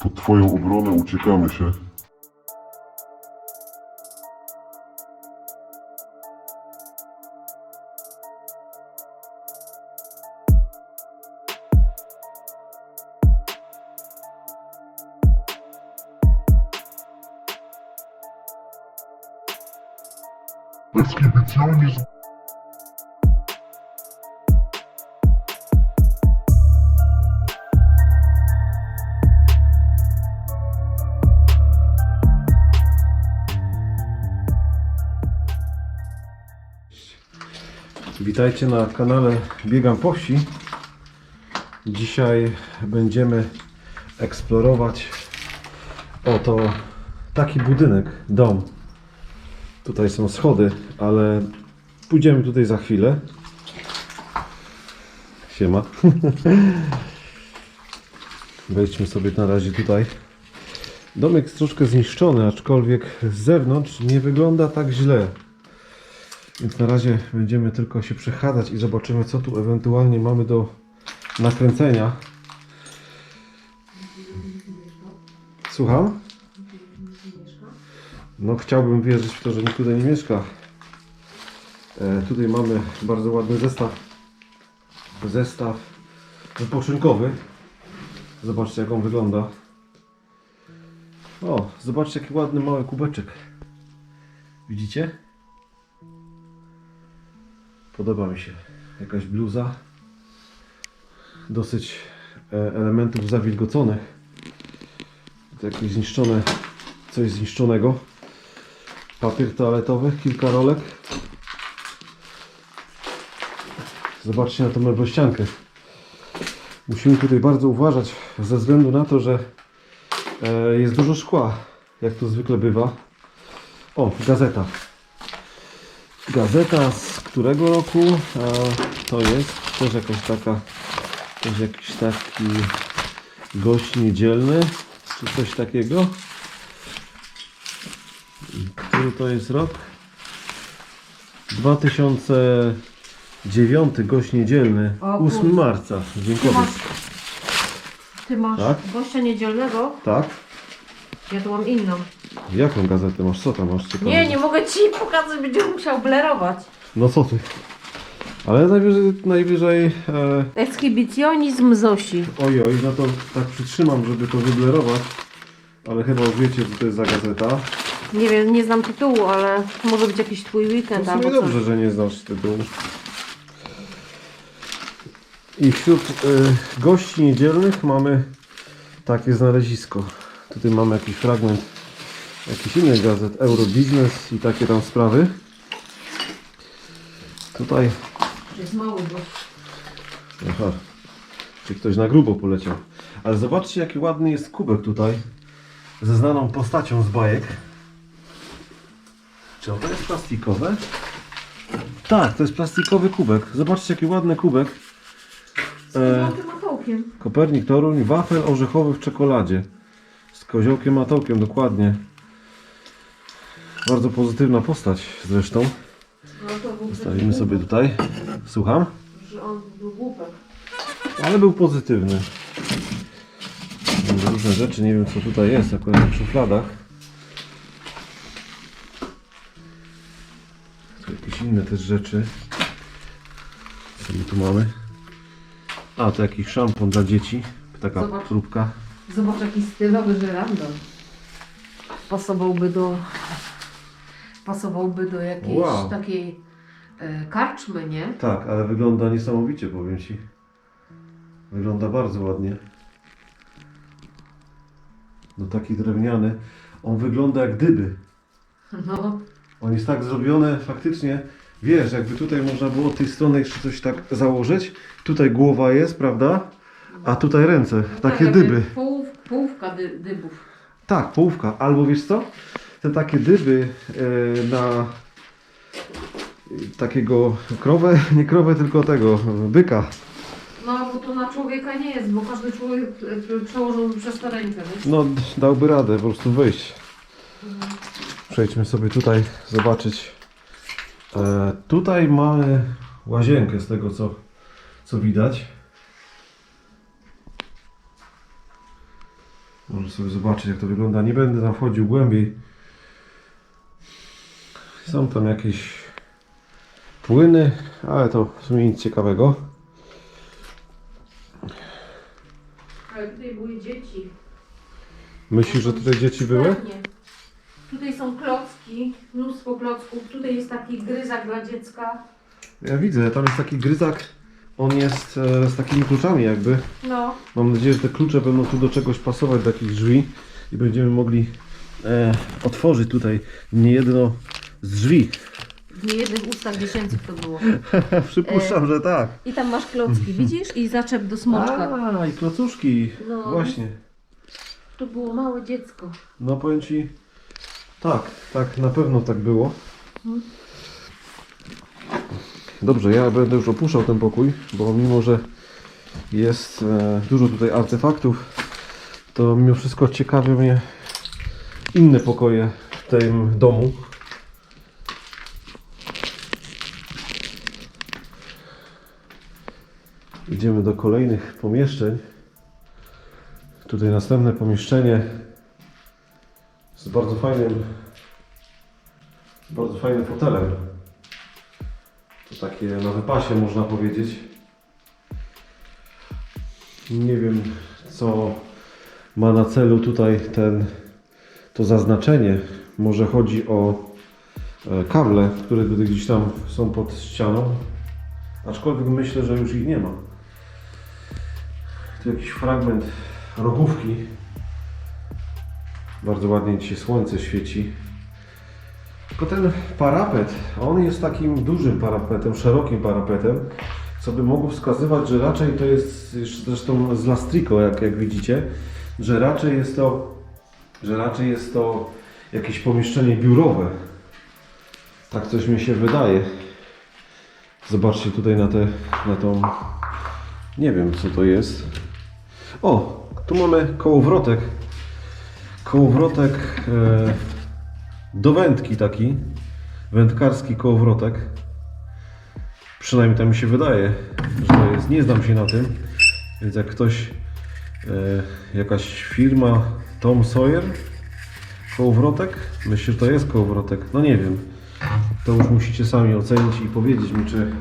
Pod twoją obronę uciekamy się. Ekshibicjonizm. Witajcie na kanale Biegam po wsi. Dzisiaj będziemy eksplorować oto taki budynek, dom. Tutaj są schody, ale pójdziemy tutaj za chwilę. Siema. Wejdźmy sobie na razie tutaj. Domek jest troszkę zniszczony, aczkolwiek z zewnątrz nie wygląda tak źle. Więc na razie będziemy tylko się przechadzać i zobaczymy, co tu ewentualnie mamy do nakręcenia. Słucham? No, chciałbym wierzyć w to, że nikt tutaj nie mieszka. E, tutaj mamy bardzo ładny zestaw. Zestaw wypoczynkowy. Zobaczcie, jak on wygląda. O, zobaczcie, jaki ładny mały kubeczek. Widzicie? Podoba mi się. Jakaś bluza. Dosyć e, elementów zawilgoconych. Jakieś zniszczone, coś zniszczonego. Papier toaletowy, kilka rolek. Zobaczcie na tą meblościankę. Musimy tutaj bardzo uważać ze względu na to, że e, jest dużo szkła, jak to zwykle bywa. O, gazeta. Gazeta z którego roku? A, to jest też jakaś taka, też jakiś taki gość niedzielny, czy coś takiego. Który to jest rok? 2009 gość niedzielny, O 8 kurde. marca. Dziękuję. Ty masz, ty masz Tak? gościa niedzielnego? Tak? Ja tu mam inną. Jaką gazetę masz? Co tam masz ciekawego? Nie, nie mogę ci pokazać, będzie musiał blerować. No co ty? Ale najwyżej, najwyżej e, Ekshibicjonizm Zosi. Oj, oj, no to tak przytrzymam, żeby to wyblerować. Ale chyba już wiecie, co to jest za gazeta. Nie wiem, nie znam tytułu, ale może być jakiś twój weekend w albo coś. dobrze, że nie znasz tytułu. I wśród y, gości niedzielnych mamy takie znalezisko. Tutaj mamy jakiś fragment jakichś innych gazet, Eurobiznes i takie tam sprawy. Tutaj Jest mały gość. Aha. Czy ktoś na grubo poleciał. Ale zobaczcie, jaki ładny jest kubek tutaj. Ze znaną postacią z bajek. Czy to jest plastikowe? Tak, to jest plastikowy kubek. Zobaczcie, jaki ładny kubek. Z E, złotym matołkiem. Kopernik Toruń, wafel orzechowy w czekoladzie. Z koziołkiem matołkiem, dokładnie. Bardzo pozytywna postać zresztą. No to był Stawimy sobie tutaj. Słucham? że on był głupek. Ale był pozytywny. Różne rzeczy, nie wiem co tutaj jest, akurat w szufladach. Tu jakieś inne też rzeczy. Co my tu mamy? A, to jakiś szampon dla dzieci. Taka Zobacz. próbka. Zobacz jaki stylowy żyrandol. Pasowałby do... Pasowałby do jakiejś Wow. takiej e, karczmy, nie? Tak, ale wygląda niesamowicie, powiem Ci. Wygląda bardzo ładnie. No taki drewniany. On wygląda jak dyby. No. On jest tak zrobiony faktycznie, wiesz, jakby tutaj można było od tej strony jeszcze coś tak założyć. Tutaj głowa jest, prawda? A tutaj ręce, takie tak, jakby dyby. Połów, połówka dy, dybów. Tak, połówka. Albo wiesz co? Te takie dyby e, na takiego krowę, nie krowę, tylko tego, byka. No, bo to na człowieka nie jest, bo każdy człowiek e, przełożyłby przez te rękę, wiesz? No, dałby radę po prostu wyjść. Przejdźmy sobie tutaj, zobaczyć. E, tutaj mamy łazienkę z tego, co, co widać. Może sobie zobaczyć jak to wygląda. Nie będę tam wchodził głębiej. Są tam jakieś płyny, ale to w sumie nic ciekawego. Ale tutaj były dzieci. Myślisz, że tutaj dzieci były? Pewnie. Tutaj są klocki, mnóstwo klocków. Tutaj jest taki gryzak dla dziecka. Ja widzę, tam jest taki gryzak. On jest e, z takimi kluczami jakby. No, Mam nadzieję, że te klucze będą tu do czegoś pasować, do jakichś drzwi i będziemy mogli e, otworzyć tutaj niejedno z drzwi. w niejednych ustach dziesięcych to było. Przypuszczam, że tak. I tam masz klocki, widzisz? I zaczep do smoczka. A, i klocuszki. No. Właśnie. To było małe dziecko. No powiem Ci, tak, tak, na pewno tak było. Dobrze, ja będę już opuszczał ten pokój, bo mimo, że jest e, dużo tutaj artefaktów, to mimo wszystko ciekawią mnie inne pokoje w tym domu. Idziemy do kolejnych pomieszczeń. Tutaj następne pomieszczenie z bardzo fajnym, bardzo fajnym fotelem. To takie na wypasie można powiedzieć. Nie wiem co ma na celu tutaj ten, to zaznaczenie. Może chodzi o e, kable, które gdzieś tam są pod ścianą. Aczkolwiek myślę, że już ich nie ma. Tu jakiś fragment rogówki. Bardzo ładnie dzisiaj słońce świeci. Tylko ten parapet, on jest takim dużym parapetem, szerokim parapetem, co by mogło wskazywać, że raczej to jest, zresztą z Lastrico, jak, jak widzicie, że raczej jest to, że raczej jest to jakieś pomieszczenie biurowe. Tak coś mi się wydaje. Zobaczcie tutaj na, te, na tą, nie wiem co to jest. O, tu mamy kołowrotek. Kołowrotek e, do wędki taki. Wędkarski kołowrotek. Przynajmniej tak mi się wydaje, że jest. Nie znam się na tym. Więc jak ktoś, e, jakaś firma Tom Sawyer kołowrotek? Myślę, że to jest kołowrotek. No nie wiem. To już musicie sami ocenić i powiedzieć mi, czy,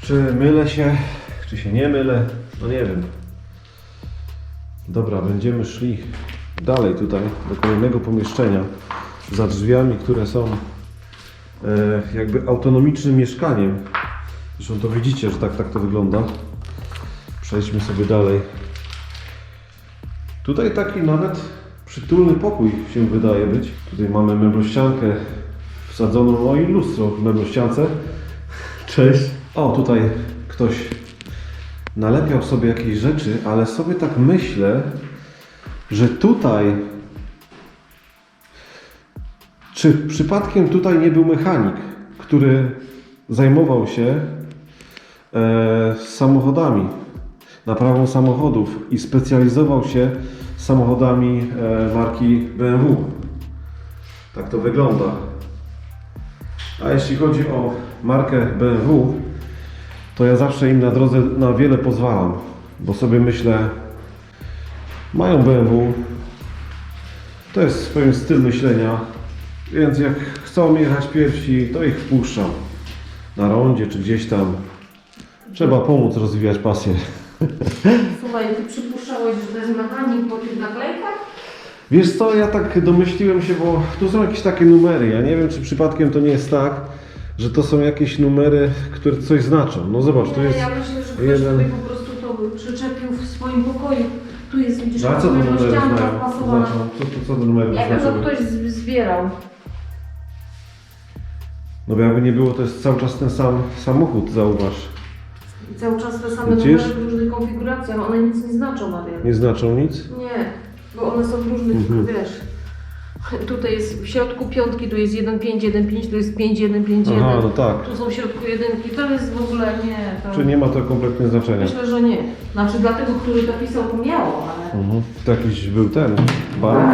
czy mylę się, czy się nie mylę. No nie wiem. Dobra, będziemy szli dalej tutaj do kolejnego pomieszczenia za drzwiami, które są e, jakby autonomicznym mieszkaniem. Zresztą to widzicie, że tak, tak to wygląda. Przejdźmy sobie dalej. Tutaj taki nawet przytulny pokój się wydaje być. Tutaj mamy meblościankę wsadzoną, o i lustro w meblościance. Cześć. O, tutaj ktoś nalepiał sobie jakieś rzeczy, ale sobie tak myślę, że tutaj czy przypadkiem tutaj nie był mechanik, który zajmował się e, samochodami, naprawą samochodów i specjalizował się samochodami e, marki BMW. Tak to wygląda. A jeśli chodzi o markę BMW, to ja zawsze im na drodze na wiele pozwalam, bo sobie myślę, mają BMW, to jest swoim styl myślenia, więc jak chcą jechać pierwsi, to ich wpuszczam na rondzie czy gdzieś tam. Trzeba pomóc rozwijać pasję. Słuchaj, ty przypuszczałeś, że to jest mechanik po tych naklejkach? Wiesz co, ja tak domyśliłem się, bo tu są jakieś takie numery. Ja nie wiem, czy przypadkiem to nie jest tak, że to są jakieś numery, które coś znaczą. No zobacz, tu Nie, jest ja myślę, że ktoś jeden. tutaj po prostu to przyczepił w swoim pokoju. Tu jest, widzisz, No, a co te numery ścianka znają? wpasowana. Znaczą? Co, co, co te numery Ja wiem, że znaczą? ktoś z- zbierał. No bo jakby nie było, to jest cały czas ten sam samochód, zauważ. I cały czas te same Widzisz? numery w różnych konfiguracjach. One nic nie znaczą, Marian. Nie znaczą nic? Nie, bo one są w różnych, Mhm. wiesz. Tutaj jest w środku piątki, tu jest 1515, tu jest 5151. Aha, no tak. Tu są w środku jedynki. To jest w ogóle nie. To... Czy nie ma to kompletnie znaczenia? Myślę, że nie. Znaczy dla tego, który to pisał, to miało, ale. Mhm. To jakiś był ten bark.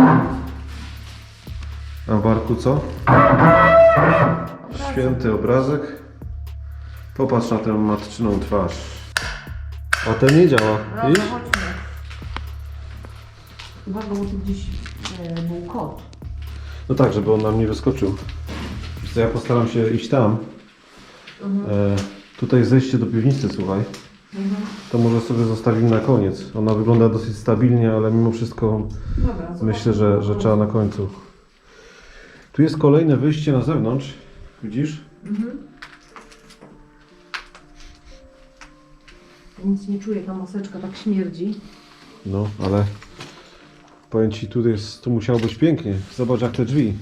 A barku co? Święty obrazek. Popatrz na tę matczyną twarz. A ten nie działa. Dobra, Widzisz? chodźmy. Uwaga, bo tu gdzieś e, był kot. No tak, żeby on nam nie wyskoczył. Ja postaram się iść tam. E, tutaj zejście do piwnicy, słuchaj. To może sobie zostawimy na koniec. Ona wygląda dosyć stabilnie, ale mimo wszystko Dobra, myślę, że, że trzeba na końcu. Tu jest kolejne wyjście na zewnątrz. Widzisz? Ja nic nie czuję, ta maseczka tak śmierdzi. No, ale powiem Ci, tu, jest, tu musiało być pięknie. Zobacz jak te drzwi.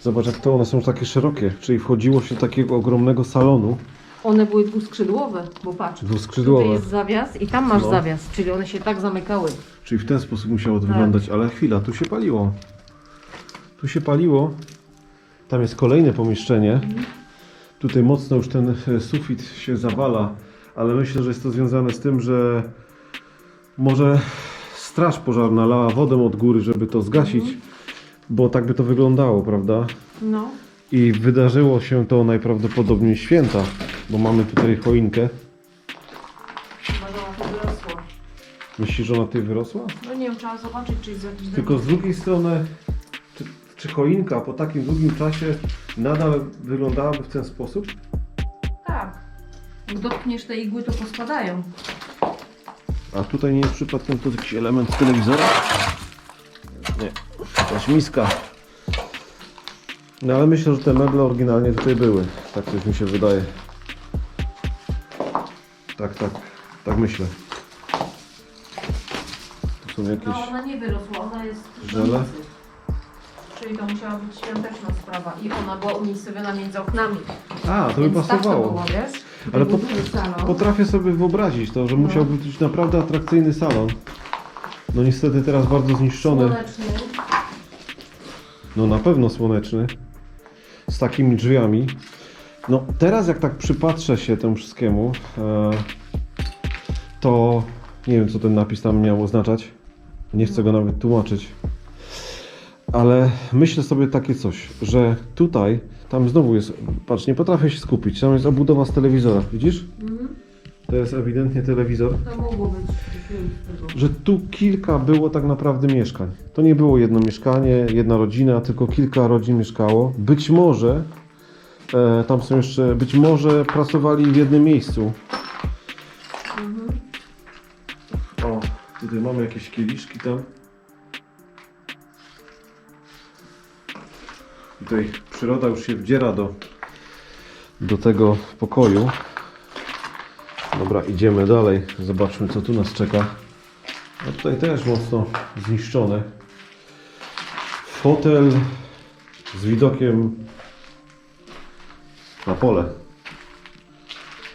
Zobacz jak to one są takie szerokie. Czyli wchodziło się do takiego ogromnego salonu. One były dwuskrzydłowe, bo patrz. Tutaj Dwuskrzydłowe. jest zawias i tam masz No. zawias, czyli one się tak zamykały. Czyli w ten sposób musiało to Tak. wyglądać, ale chwila, tu się paliło. Tu się paliło. Tam jest kolejne pomieszczenie. Tutaj mocno już ten e, sufit się zawala, ale myślę, że jest to związane z tym, że może straż pożarna lała wodę od góry, żeby to zgasić, bo tak by to wyglądało, prawda? No. I wydarzyło się to najprawdopodobniej święta, bo mamy tutaj choinkę. Chyba, że ona. Myślisz, że ona tutaj wyrosła? No nie wiem, trzeba zobaczyć, czy jest jakiś Tylko z drugiej strony, czy, czy choinka po takim długim czasie nadal wyglądałaby w ten sposób? Tak. Jak dotkniesz te igły, to pospadają. A tutaj nie jest przypadkiem to jakiś element telewizora? Nie, jakaś miska. No ale myślę, że te meble oryginalnie tutaj były. Tak coś mi się wydaje. Tak, tak, tak myślę. Tu są jakieś... No ona nie wyrosła, ona jest Żele? Czyli to musiała być świąteczna sprawa i ona była umiejscowiona między oknami. A, to by Więc tak to pasowało. było, wiesz? Ale po- duży salon. Potrafię sobie wyobrazić to, że No. musiał być naprawdę atrakcyjny salon. No niestety teraz bardzo zniszczony. Słoneczny. No na pewno słoneczny. Z takimi drzwiami. No teraz jak tak przypatrzę się temu wszystkiemu, e, to nie wiem co ten napis tam miał oznaczać. Nie chcę go nawet tłumaczyć. Ale myślę sobie takie coś, że tutaj, tam znowu jest, patrz, nie potrafię się skupić, tam jest obudowa z telewizora, widzisz? Mhm. To jest ewidentnie telewizor. To mogło być tego. że tu kilka było tak naprawdę mieszkań. To nie było jedno mieszkanie, jedna rodzina, tylko kilka rodzin mieszkało. Być może e, tam są jeszcze, być może pracowali w jednym miejscu. Mhm. O, tutaj mamy jakieś kieliszki tam. Tutaj przyroda już się wdziera do, do tego pokoju. Dobra, idziemy dalej. Zobaczmy, co tu nas czeka. No tutaj też mocno zniszczone. Fotel z widokiem na pole.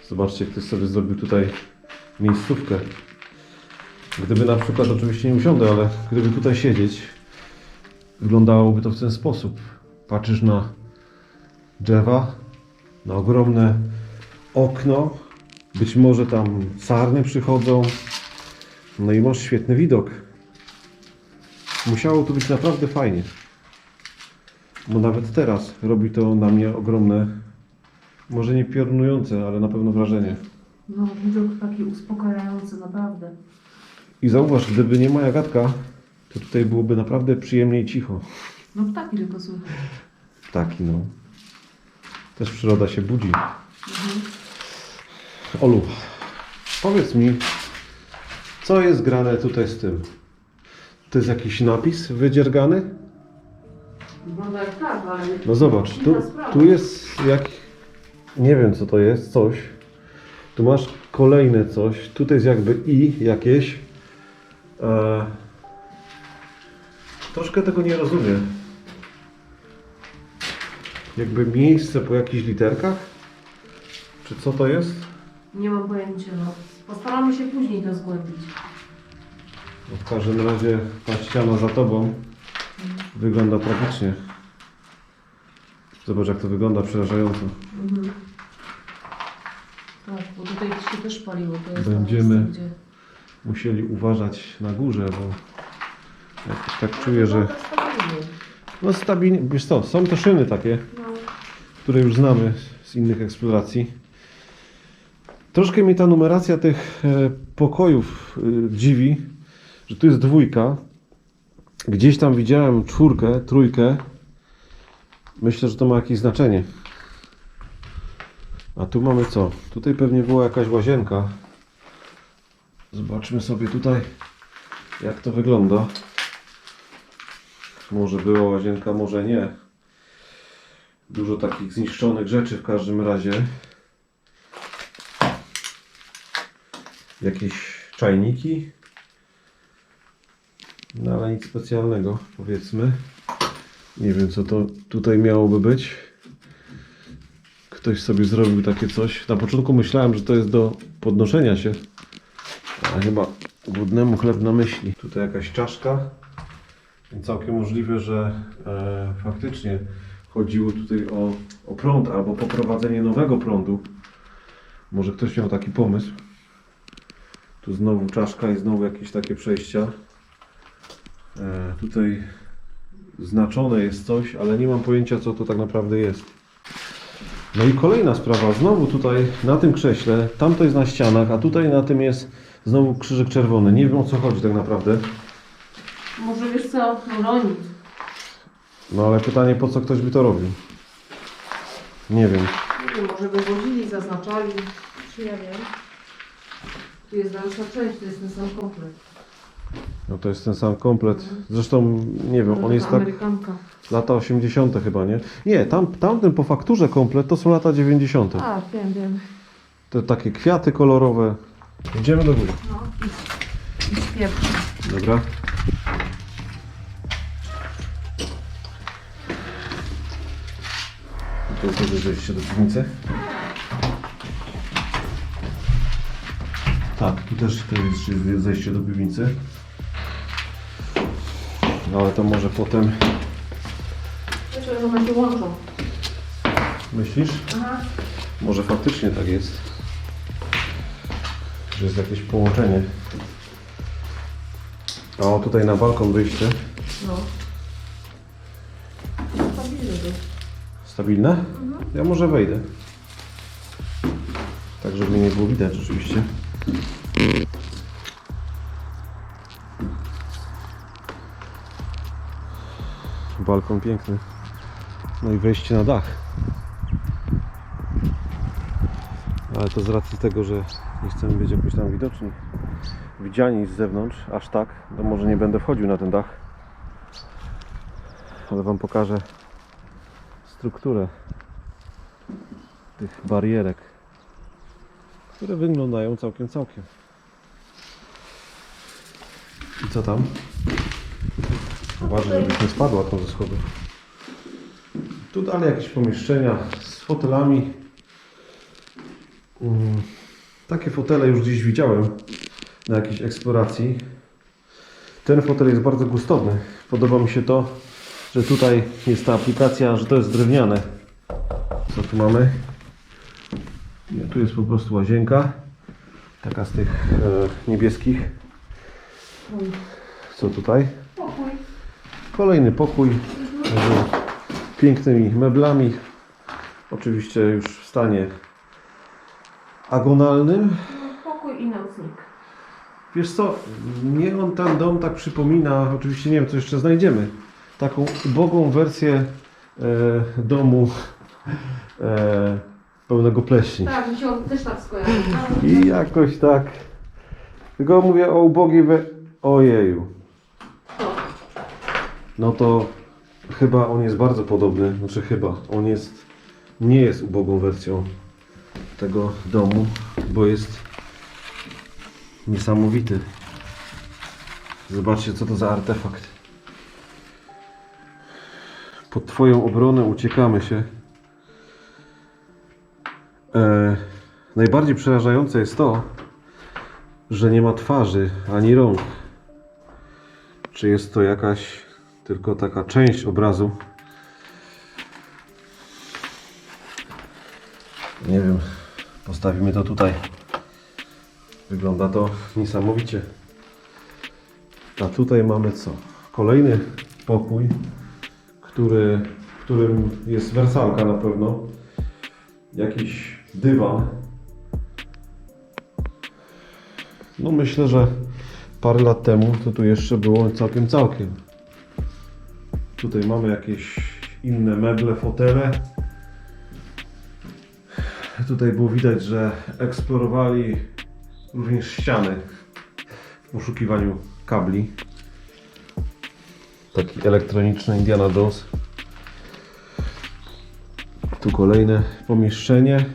Zobaczcie, ktoś sobie zrobił tutaj miejscówkę. Gdyby na przykład, oczywiście nie usiądę, ale gdyby tutaj siedzieć, wyglądałoby to w ten sposób. Patrzysz na drzewa, na ogromne okno, być może tam sarny przychodzą, no i masz świetny widok. Musiało tu być naprawdę fajnie. Bo nawet teraz robi to na mnie ogromne, może nie piorunujące, ale na pewno wrażenie. No, widok taki uspokajający, naprawdę. I zauważ, gdyby nie moja gadka, to tutaj byłoby naprawdę przyjemnie i cicho. No ptaki tylko słychać. Taki no. Też przyroda się budzi. Olu, powiedz mi, co jest grane tutaj z tym? To jest jakiś napis wydziergany? Wygląda jak tak, ale... No zobacz, tu, tu jest jak... Nie wiem co to jest, coś. Tu masz kolejne coś. Tutaj jest jakby i jakieś. E... Troszkę tego nie rozumiem. Jakby miejsce po jakichś literkach? Czy co to jest? Nie mam pojęcia, no. Postaramy się później to zgłębić. No w każdym razie ta ściana za tobą wygląda tragicznie. Zobacz jak to wygląda przerażająco. Mhm. Tak, bo tutaj się też paliło. To jest Będziemy- miejsce, gdzie... Musieli uważać na górze, bo jakoś tak czuję, że... Stabilnie. No stabilnie, wiesz co, są to szyny takie, No, które już znamy z innych eksploracji. Troszkę mnie ta numeracja tych e, pokojów e, dziwi, że tu jest dwójka, Gdzieś tam widziałem czwórkę, trójkę. Myślę, że to ma jakieś znaczenie. A tu mamy co? Tutaj pewnie była jakaś łazienka. Zobaczmy sobie tutaj, jak to wygląda. Może była łazienka, może nie. Dużo takich zniszczonych rzeczy w każdym razie. Jakieś czajniki. No ale nic specjalnego, powiedzmy. Nie wiem, co to tutaj miałoby być. Ktoś sobie zrobił takie coś. Na początku myślałem, że to jest do podnoszenia się. A chyba głodnemu chleb na myśli. Tutaj jakaś czaszka. I całkiem możliwe, że e, faktycznie chodziło tutaj o, o prąd albo poprowadzenie nowego prądu. Może ktoś miał taki pomysł. Tu znowu czaszka i znowu jakieś takie przejścia. E, tutaj znaczone jest coś, ale nie mam pojęcia co to tak naprawdę jest. No i kolejna sprawa, znowu tutaj na tym krześle, tamto jest na ścianach, a tutaj na tym jest znowu krzyżyk czerwony. Nie wiem o co chodzi tak naprawdę. Może wiesz co, uronit. No ale pytanie po co ktoś by to robił? Nie wiem. Nie wiem, może wywozili, zaznaczali. Czy ja wiem. Tu jest dalsza część, to jest ten sam komplet. No to jest ten sam komplet. Zresztą nie wiem, on jest tak Amerykanka. lata 80. chyba, nie? Nie, tam, tamten po fakturze komplet to są lata 90. A, wiem, wiem. Te takie kwiaty kolorowe. Idziemy do góry. No i, i śpiew. Dobra. Tu też jest zejście do piwnicy. Tak, tu też to jest zejście do piwnicy. No ale to może potem Dlaczego one się łączą? myślisz? Aha. Może faktycznie tak jest. Że jest jakieś połączenie. A o tutaj na balkon wyjście. No. Stabilne? Ja może wejdę. Tak, żeby mnie nie było widać rzeczywiście. Balkon piękny. No i wejście na dach. Ale to z racji tego, że nie chcemy być jakoś tam widoczni, widziani z zewnątrz, aż tak, to może nie będę wchodził na ten dach. Ale Wam pokażę strukturę tych barierek, które wyglądają całkiem, całkiem. I co tam? Uważaj, żebyś nie spadła tą ze schodów. Tu dalej jakieś pomieszczenia z fotelami. Mm, Takie fotele już gdzieś widziałem na jakiejś eksploracji. Ten fotel jest bardzo gustowny. Podoba mi się to, że tutaj jest ta aplikacja, że to jest drewniane. Co tu mamy? Nie, tu jest po prostu łazienka. Taka z tych e, niebieskich. Co tutaj? pokój. Kolejny pokój z pięknymi meblami. Oczywiście już w stanie agonalnym. Pokój i nocnik. Wiesz co, mnie on ten dom tak przypomina, oczywiście nie wiem co jeszcze znajdziemy, taką ubogą wersję e, domu e, pełnego pleśni. Tak, mi się też tak skojarzył. I jakoś tak, tylko mówię o ubogiej we... Ojeju. No to chyba on jest bardzo podobny, znaczy chyba, on jest, nie jest ubogą wersją tego domu, bo jest niesamowity. Zobaczcie co to za artefakt. Pod Twoją obronę uciekamy się. E, najbardziej przerażające jest to, że nie ma twarzy ani rąk. Czy jest to jakaś tylko taka część obrazu? Nie wiem. Postawimy to tutaj. Wygląda to niesamowicie. A tutaj mamy co? Kolejny pokój, który, w którym jest wersalka na pewno. Jakiś dywan. No myślę, że parę lat temu to tu jeszcze było całkiem całkiem. Tutaj mamy jakieś inne meble, fotele. Tutaj było widać, że eksplorowali również ściany w poszukiwaniu kabli. Taki elektroniczny Indiana Jones. Tu kolejne pomieszczenie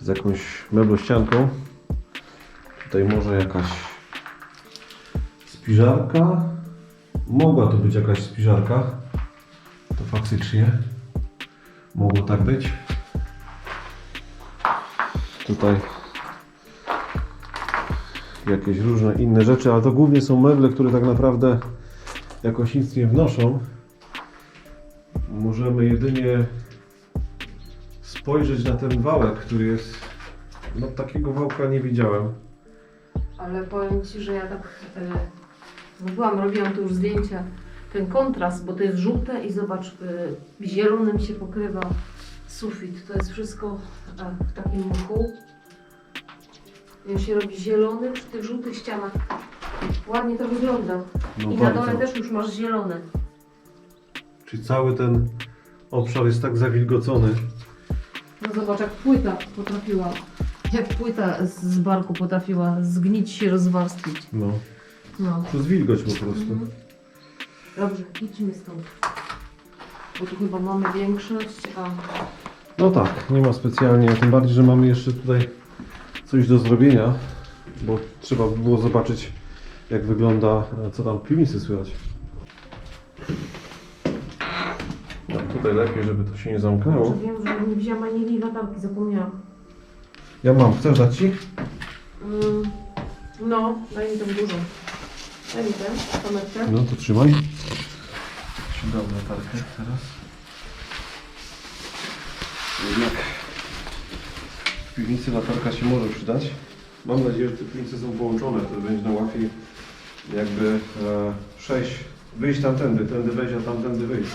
z jakąś meblościanką. Tutaj może jakaś spiżarka. Mogła to być jakaś spiżarka. To faktycznie mogło tak być. Tutaj jakieś różne inne rzeczy, ale to głównie są meble, które tak naprawdę jakoś nic nie wnoszą. Możemy jedynie spojrzeć na ten wałek, który jest. No takiego wałka nie widziałem. Ale powiem Ci, że ja tak e, mówiłam, robiłam tu już zdjęcia. Ten kontrast, bo to jest żółte i zobacz, e, zielonym się pokrywa sufit. To jest wszystko e, w takim mchu. I on się robi zielony przy tych żółtych ścianach. Ładnie to wygląda. No I na bardzo. dole też już masz zielone. Czyli cały ten obszar jest tak zawilgocony. No zobacz, jak płyta potrafiła, jak płyta z z barku potrafiła zgnić się, rozwarstwić. No. No. Przez wilgoć po prostu. Mhm. Dobrze, idźmy stąd. Bo tu chyba mamy większość, a No tak, nie ma specjalnie, tym bardziej, że mamy jeszcze tutaj coś do zrobienia, bo trzeba by było zobaczyć jak wygląda, e, co tam w piwnicy słychać. No, tutaj lepiej, żeby to się nie zamknęło. może wiem, że nie wzięłam ani latarki, zapomniałam. Ja mam, chcesz dać Ci? Mm, no, daj mi tą dużą. Daj mi tę kamerkę. No to trzymaj. Dam latarkę teraz. Jednak w piwnicy latarka się może przydać. Mam nadzieję, że te piwnice są połączone, to będzie nam łatwiej jakby e, przejść, wyjść tamtędy, tędy wejść, a tamtędy wyjść.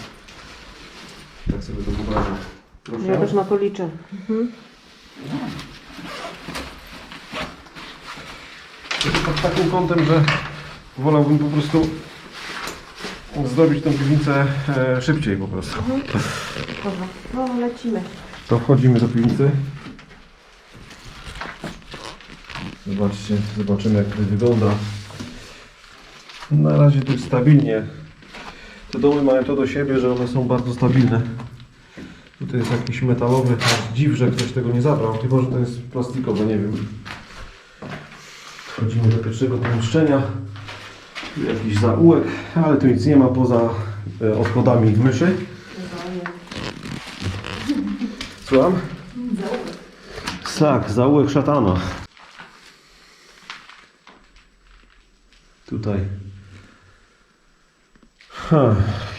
Tak sobie to wyobrażam. Proszę. Ja też na to liczę. Mhm. Pod takim kątem, że wolałbym po prostu zrobić tą piwnicę e, szybciej po prostu. Dobra, no lecimy. To wchodzimy do piwnicy. Zobaczcie, zobaczymy jak to wygląda. Na razie jest stabilnie. Te domy mają to do siebie, że one są bardzo stabilne. Tutaj jest jakiś metalowy, dziw, że ktoś tego nie zabrał. Chyba, że to jest plastikowe, nie wiem. Wchodzimy do pierwszego pomieszczenia. Tu jakiś zaułek, ale tu nic nie ma poza e, odchodami myszy. Słucham? Tak, zaułek szatana. Tutaj.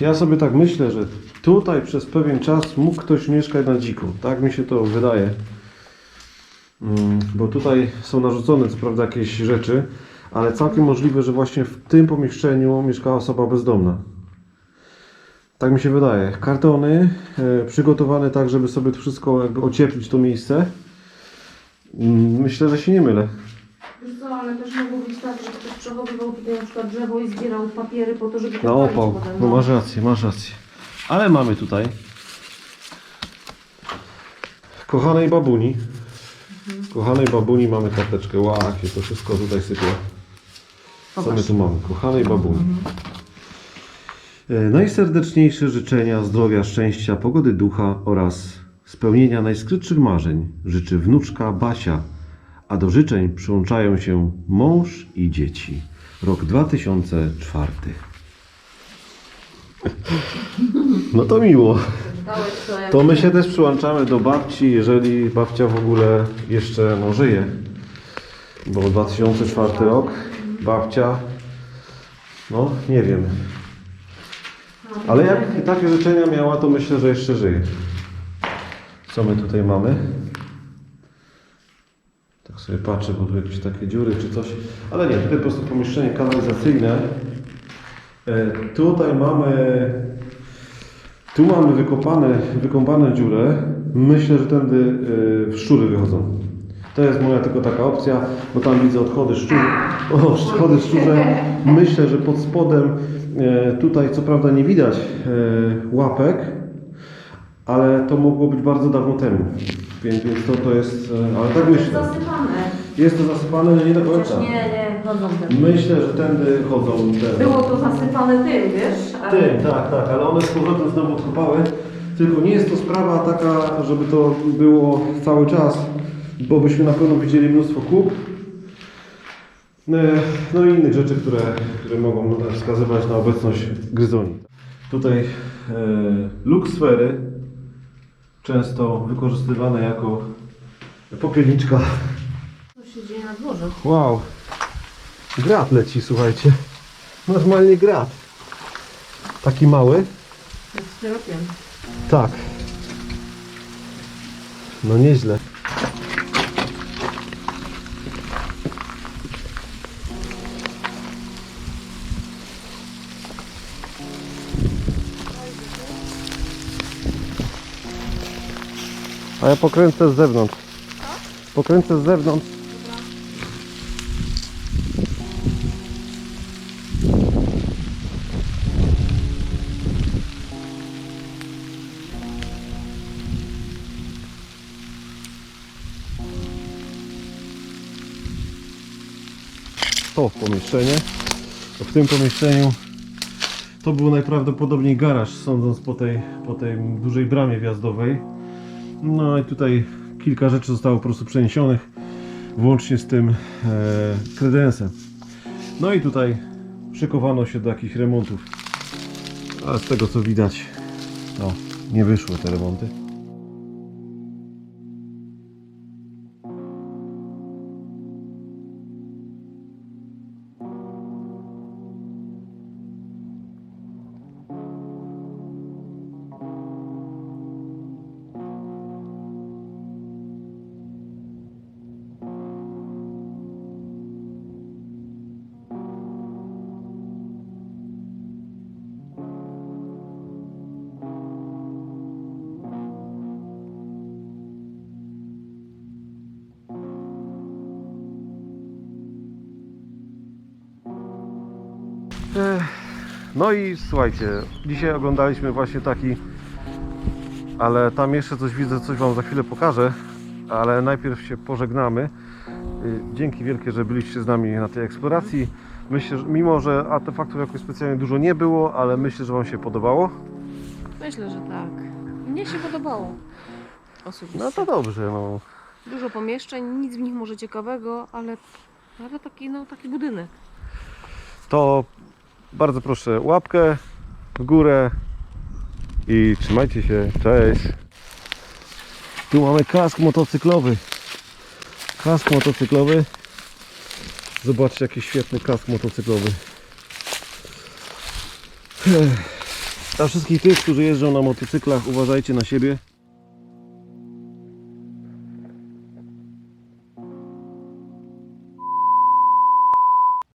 Ja sobie tak myślę, że tutaj przez pewien czas mógł ktoś mieszkać na dziku. Tak mi się to wydaje. Mm, Bo tutaj są narzucone co prawda jakieś rzeczy, ale całkiem możliwe, że właśnie w tym pomieszczeniu mieszkała osoba bezdomna. Tak mi się wydaje. Kartony e, przygotowane tak, żeby sobie to wszystko jakby ocieplić to miejsce. Mm, Myślę, że się nie mylę. Wiesz co, ale też mogło być tak, że ktoś przechowywał tutaj na przykład drzewo i zbierał papiery po to, żeby palić opał. potem, No masz rację, masz rację. Ale mamy tutaj kochanej babuni. Kochanej babuni mamy karteczkę. Ła, jak się to wszystko tutaj sypie. Co my tu mamy? Kochanej babuni. E, Najserdeczniejsze życzenia zdrowia, szczęścia, pogody ducha oraz spełnienia najskrytszych marzeń życzy wnuczka Basia, a do życzeń przyłączają się mąż i dzieci. Rok 2004. No to miło. To my się też przyłączamy do babci, jeżeli babcia w ogóle jeszcze no, żyje. Bo 2004 rok, babcia, no nie wiem. Ale jak takie życzenia miała, to myślę, że jeszcze żyje. Co my tutaj mamy? Tak sobie patrzę, bo tu jakieś takie dziury czy coś. Ale nie, tutaj po prostu pomieszczenie kanalizacyjne. E, tutaj mamy tu mamy wykopane, wykopane dziurę. Myślę, że tędy y, szczury wychodzą. To jest moja tylko taka opcja, bo tam widzę odchody szczurze. O, odchody szczurze. Myślę, że pod spodem e, tutaj co prawda nie widać e, łapek, ale to mogło być bardzo dawno temu. Więc, więc to, to jest, e, ale tak myślę. Zasypane. Jest to zasypane, ale nie do Chociaż końca. nie, nie, chodzą te. Myślę, że tędy chodzą te. Było to zasypane tym, wiesz? ale- Tym, tak, tak, ale one z powrotem znowu odkopały. Tylko nie jest to sprawa taka, żeby to było cały czas, bo byśmy na pewno widzieli mnóstwo kup. E, No i innych rzeczy, które, które mogą wskazywać na obecność gryzoni. Tutaj e, luksfery, często wykorzystywane jako popielniczka. Co się dzieje na dworze? Wow, grat leci, słuchajcie. Normalnie grat. Taki mały. Jak styropian. Tak. No nieźle. Ja pokręcę z zewnątrz. Pokręcę z zewnątrz. to pomieszczenie. W tym pomieszczeniu to był najprawdopodobniej garaż, sądząc po tej, po tej dużej bramie wjazdowej. No i tutaj kilka rzeczy zostało po prostu przeniesionych, włącznie z tym e, kredensem. No i tutaj szykowano się do jakichś remontów. Ale z tego co widać, to nie wyszły te remonty. No i słuchajcie, dzisiaj oglądaliśmy właśnie taki, ale tam jeszcze coś widzę, coś Wam za chwilę pokażę, ale najpierw się pożegnamy. Y, Dzięki wielkie, że byliście z nami na tej eksploracji. Myślę, że mimo, że artefaktów jakoś specjalnie dużo nie było, ale myślę, że Wam się podobało. Myślę, że tak. Mnie się podobało. Osobiście. No to dobrze, no. Dużo pomieszczeń, nic w nich może ciekawego, ale, ale taki, no, taki budynek. To bardzo proszę łapkę w górę i trzymajcie się. Cześć. Tu mamy kask motocyklowy. Kask motocyklowy. Zobaczcie jaki świetny kask motocyklowy. Dla wszystkich tych, którzy jeżdżą na motocyklach, uważajcie na siebie.